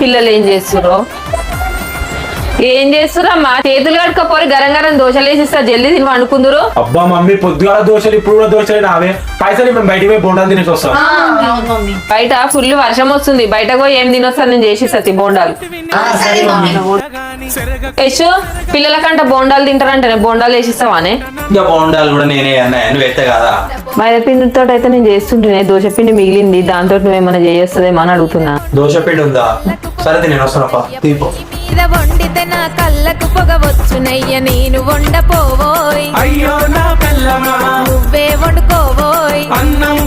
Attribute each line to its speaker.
Speaker 1: పిల్లలు ఏం చేస్తుర్రో ఏం చేస్తురమ్మా చేతులు కట్టుకపోయి గరం గరం దోశలు వేసిస్తా జల్దీ తిని వండుకుందరు.
Speaker 2: అబ్బా మమ్మీ పొద్దుగాల దోశలు ఇప్పుడు కూడా దోశలు నావే. పైసలు మేము బయటికి పోయి బొండాలు తినేసి వస్తాం.
Speaker 1: బయట ఫుల్ వర్షం వస్తుంది. బయటకు పోయి ఏం తినొస్తాను నేను చేసి సతి బోండాలు.
Speaker 3: ఆ, సరే మమ్మీ.
Speaker 1: యశు పిల్లలకంట బోండాలు తింటారంటే బోండాలు వేసిస్తావానే?
Speaker 4: ఇంకా బాగుండాలి కూడా నేనే అన్నయ్య నువ్వు ఎత్తే కదా
Speaker 1: మైదాపిండితో అయితే నేను చేస్తుంటేనే దోశ పిండి మిగిలింది దాంతో నువ్వేమైనా చేయొస్తుందేమో అని అడుగుతున్నా.
Speaker 4: దోశ పిండి ఉందా సరే నేను వస్తానప్పా తీపో.
Speaker 5: మీద వండితే నా కళ్ళకు పొగ వచ్చునయ్య నేను వండపోవోయ్.
Speaker 6: అయ్యో నా పిల్లమా
Speaker 5: నువ్వే వండుకోవోయ్.
Speaker 6: అన్నం